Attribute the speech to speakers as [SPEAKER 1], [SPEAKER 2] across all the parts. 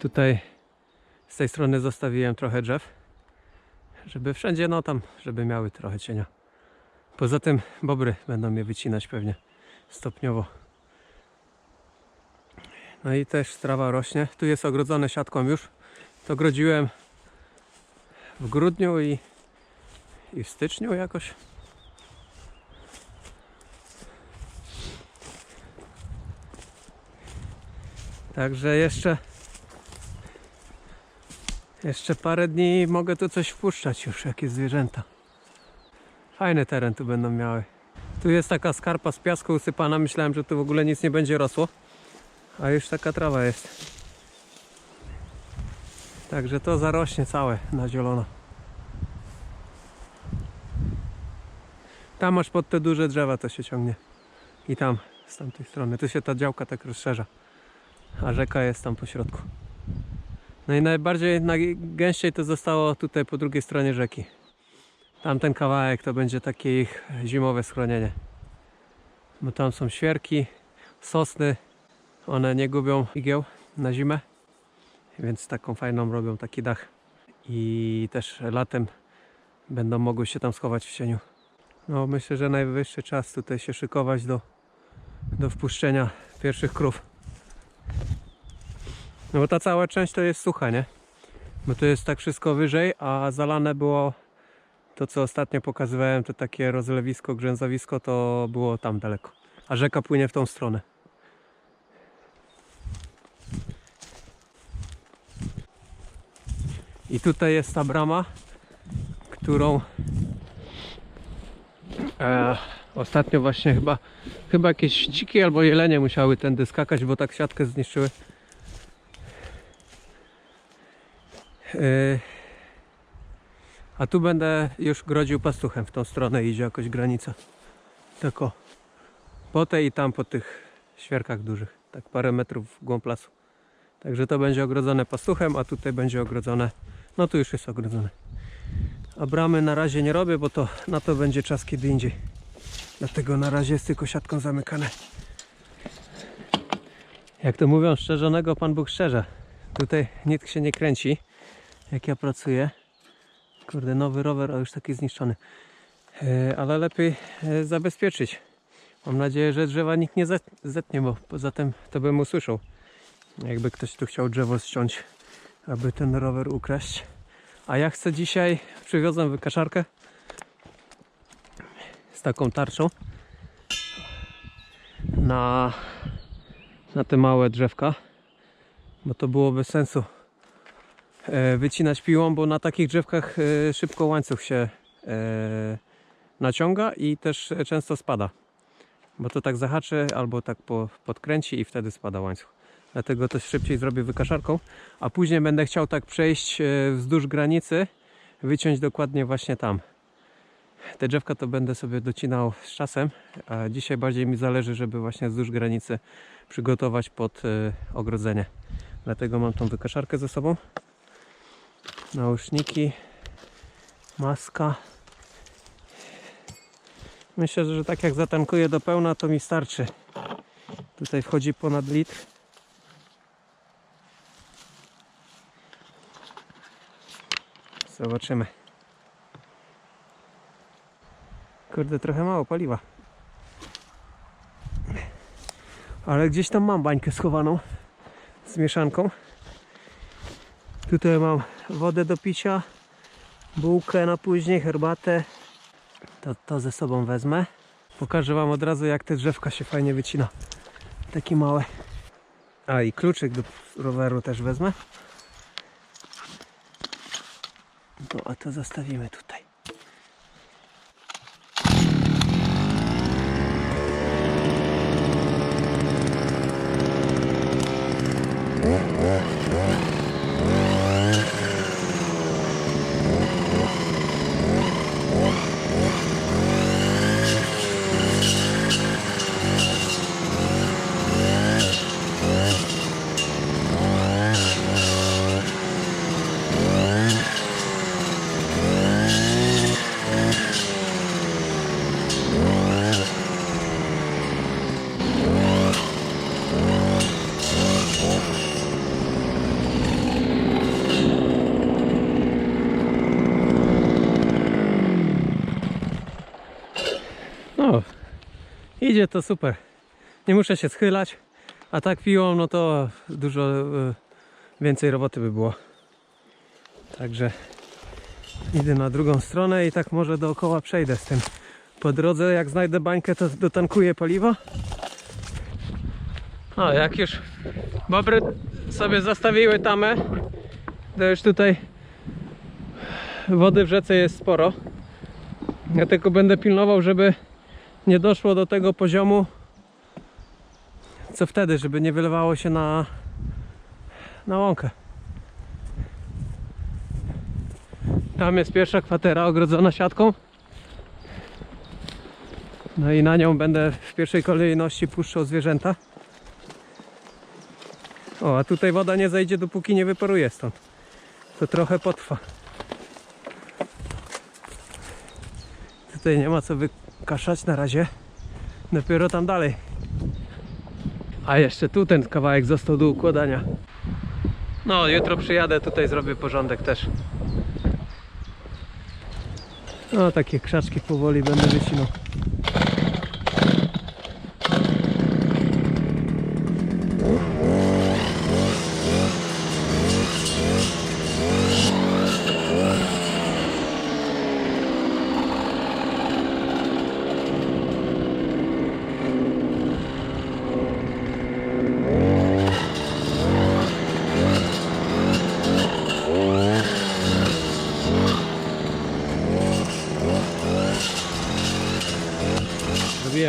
[SPEAKER 1] Tutaj z tej strony zostawiłem trochę drzew, żeby wszędzie, no tam, żeby miały trochę cienia. Poza tym bobry będą je wycinać pewnie stopniowo. No i też trawa rośnie. Tu jest ogrodzone siatką już. To grodziłem w grudniu i, i w styczniu jakoś. Także jeszcze jeszcze parę dni mogę tu coś wpuszczać już, jakieś zwierzęta. Fajny teren tu będą miały. Tu jest taka skarpa z piasku usypana. Myślałem, że tu w ogóle nic nie będzie rosło. A już taka trawa jest. Także to zarośnie całe na zielono. Tam masz pod te duże drzewa to się ciągnie. I tam, z tamtej strony. Tu się ta działka tak rozszerza. A rzeka jest tam po środku. No i najbardziej, najgęściej to zostało tutaj po drugiej stronie rzeki. Tamten kawałek to będzie takie ich zimowe schronienie. Bo tam są świerki, sosny. One nie gubią igieł na zimę. Więc taką fajną robią taki dach. I też latem będą mogły się tam schować w cieniu. No myślę, że najwyższy czas tutaj się szykować do, do wpuszczenia pierwszych krów. No bo ta cała część to jest sucha, nie? Bo to jest tak wszystko wyżej, a zalane było to, co ostatnio pokazywałem, to takie rozlewisko, grzęzowisko, to było tam daleko. A rzeka płynie w tą stronę. I tutaj jest ta brama, którą e, ostatnio właśnie chyba chyba jakieś dziki albo jelenie musiały tędy skakać, bo tak siatkę zniszczyły. E, a tu będę już grodził pastuchem w tą stronę idzie jakoś granica. Tylko po tej i tam po tych świerkach dużych. Tak parę metrów w głąb lasu. Także to będzie ogrodzone pastuchem, a tutaj będzie ogrodzone. No tu już jest ogrodzone. A bramy na razie nie robię, bo to na to będzie czas kiedy indziej. Dlatego na razie jest tylko siatką zamykane. Jak to mówią, szczerzonego Pan Bóg szczerze. Tutaj nikt się nie kręci, jak ja pracuję. Kurde, nowy rower, a już taki zniszczony. E, ale lepiej e, zabezpieczyć. Mam nadzieję, że drzewa nikt nie zet- zetnie, bo poza tym to bym usłyszał. Jakby ktoś tu chciał drzewo ściąć, aby ten rower ukraść. A ja chcę dzisiaj, przywiozłem wykaszarkę z taką tarczą na, na te małe drzewka, bo to byłoby sensu wycinać piłą, bo na takich drzewkach e, szybko łańcuch się e, naciąga i też e, często spada. Bo to tak zahaczy albo tak po, podkręci i wtedy spada łańcuch. Dlatego to szybciej zrobię wykaszarką, a później będę chciał tak przejść e, wzdłuż granicy, wyciąć dokładnie właśnie tam. Te drzewka to będę sobie docinał z czasem, a dzisiaj bardziej mi zależy, żeby właśnie wzdłuż granicy przygotować pod e, ogrodzenie. Dlatego mam tą wykaszarkę ze sobą. Nauszniki, maska. Myślę, że tak jak zatankuję do pełna, to mi starczy. Tutaj wchodzi ponad litr. Zobaczymy. Kurde, trochę mało paliwa. Ale gdzieś tam mam bańkę schowaną z mieszanką. Tutaj mam wodę do picia, bułkę na później, herbatę. To, to ze sobą wezmę. Pokażę Wam od razu, jak te drzewka się fajnie wycina. Takie małe. A i kluczyk do roweru też wezmę. No a to zostawimy tutaj. O, idzie to super. Nie muszę się schylać, a tak piłą, no to dużo e, więcej roboty by było. Także idę na drugą stronę i tak może dookoła przejdę z tym. Po drodze, jak znajdę bańkę, to dotankuję paliwo. O, jak już bobry sobie zastawiły tamę, to już tutaj wody w rzece jest sporo. Ja tylko będę pilnował, żeby nie doszło do tego poziomu, co wtedy, żeby nie wylewało się na, na łąkę. Tam jest pierwsza kwatera ogrodzona siatką. No i na nią będę w pierwszej kolejności puszczał zwierzęta. O, a tutaj woda nie zejdzie dopóki nie wyparuje stąd. To trochę potrwa. Tutaj nie ma co wykaszać na razie. Dopiero tam dalej. A jeszcze tu ten kawałek został do układania. No, jutro przyjadę, tutaj zrobię porządek też. No, takie krzaczki powoli będę wycinał.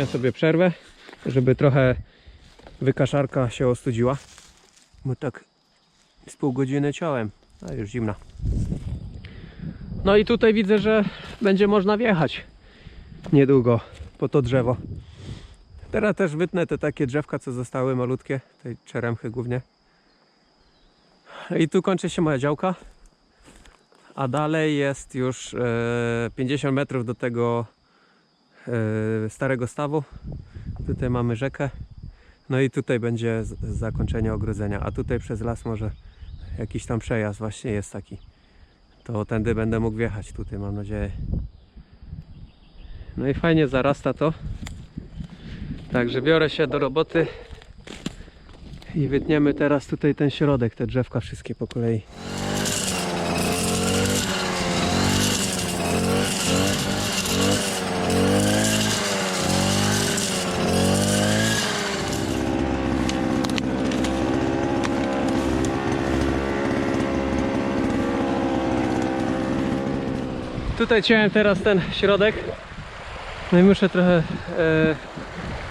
[SPEAKER 1] Zrobiłem sobie przerwę, żeby trochę wykaszarka się ostudziła. Bo tak z pół godziny ciałem, a już zimna. No i tutaj widzę, że będzie można wjechać niedługo po to drzewo. Teraz też wytnę te takie drzewka, co zostały malutkie, tej czeremchy głównie. I tu kończy się moja działka. A dalej jest już e, 50 metrów do tego e, starego stawu. Tutaj mamy rzekę. No i tutaj będzie zakończenie ogrodzenia. A tutaj przez las może jakiś tam przejazd właśnie jest taki. To tędy będę mógł wjechać tutaj mam nadzieję. No i fajnie zarasta to. Także biorę się do roboty i wytniemy teraz tutaj ten środek, te drzewka wszystkie po kolei. Tutaj ciąłem teraz ten środek. No i muszę trochę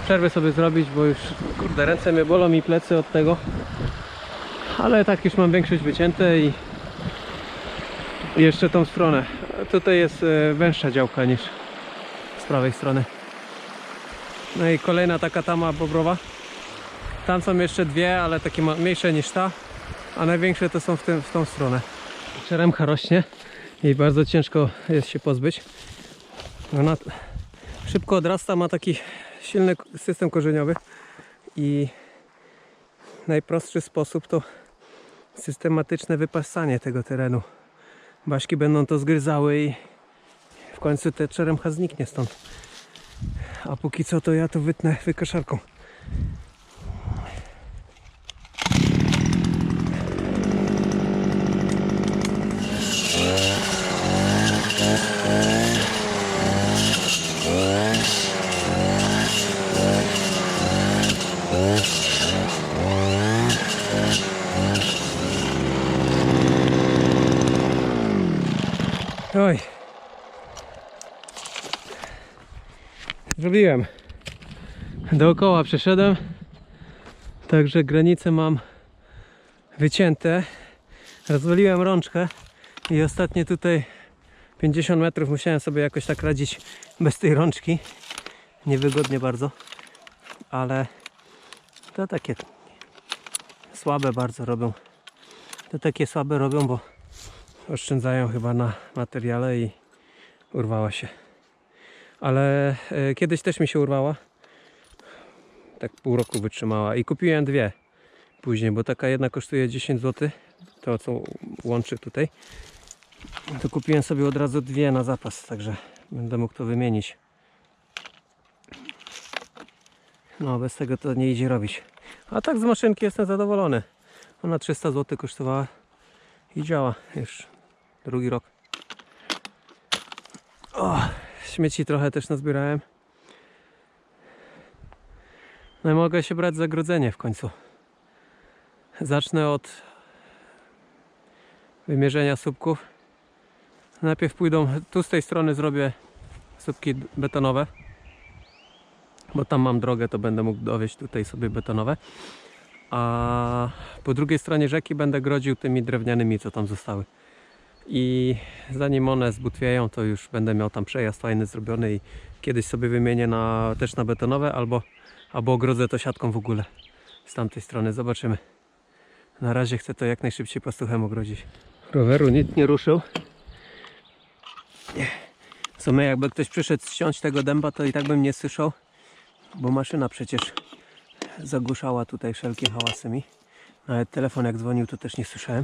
[SPEAKER 1] e, sobie zrobić, bo już kurde ręce mnie bolą i plecy od tego. Ale tak już mam większość wycięte i jeszcze tą stronę. Tutaj jest e, węższa działka niż z prawej strony. No i kolejna taka tama bobrowa. Tam są jeszcze dwie, ale takie mniejsze niż ta, a największe to są w, tym, w tą stronę. Czeremcha rośnie i bardzo ciężko jest się pozbyć. Ona szybko odrasta, ma taki silny system korzeniowy i najprostszy sposób to systematyczne wypasanie tego terenu. Baśki będą to zgryzały i w końcu te czeremcha zniknie stąd. A póki co to ja to wytnę wykaszarką. Zrobiłem. Dookoła przeszedłem. Także granice mam wycięte. Rozwaliłem rączkę i ostatnie tutaj 50 metrów musiałem sobie jakoś tak radzić bez tej rączki. Niewygodnie bardzo. Ale to takie słabe bardzo robią. To takie słabe robią, bo oszczędzają chyba na materiale i urwała się. Ale e, kiedyś też mi się urwała. Tak pół roku wytrzymała i kupiłem dwie później, bo taka jedna kosztuje 10 zł. To co łączy tutaj. To kupiłem sobie od razu dwie na zapas, także będę mógł to wymienić. No, bez tego to nie idzie robić. A tak z maszynki jestem zadowolony. Ona 300 zł kosztowała i działa już drugi rok. Śmieci trochę też nazbierałem. No i mogę się brać za grodzenie w końcu. Zacznę od wymierzenia słupków. Najpierw pójdą, tu z tej strony zrobię słupki betonowe, bo tam mam drogę, to będę mógł dowieść tutaj sobie betonowe. A po drugiej stronie rzeki będę grodził tymi drewnianymi, co tam zostały. I zanim one zbutwieją, to już będę miał tam przejazd fajny zrobiony i kiedyś sobie wymienię na, też na betonowe albo, albo ogrodzę to siatką w ogóle z tamtej strony. Zobaczymy. Na razie chcę to jak najszybciej pastuchem ogrodzić. Roweru nikt nie ruszył. W sumie jakby ktoś przyszedł ściąć tego dęba, to i tak bym nie słyszał, bo maszyna przecież zagłuszała tutaj wszelkie hałasy mi. Nawet telefon jak dzwonił, to też nie słyszałem.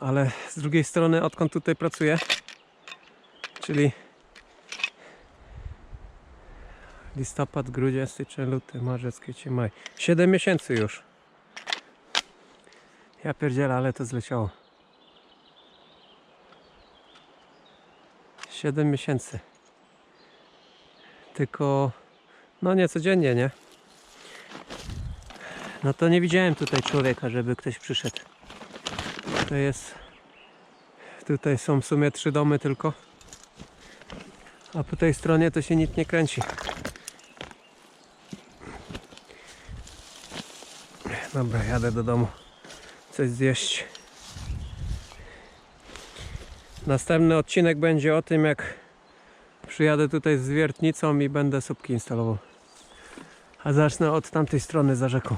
[SPEAKER 1] Ale z drugiej strony, odkąd tutaj pracuję, czyli listopad, grudzień, styczeń, luty, marzec, kwiecień, maj. 7 miesięcy już. Ja pierdzielę, ale to zleciało. 7 miesięcy. Tylko, no nie codziennie, nie? No to nie widziałem tutaj człowieka, żeby ktoś przyszedł. To jest. Tutaj są w sumie trzy domy tylko. A po tej stronie to się nic nie kręci. Dobra, jadę do domu. Coś zjeść. Następny odcinek będzie o tym, jak przyjadę tutaj z wiertnicą i będę słupki instalował. A zacznę od tamtej strony za rzeką.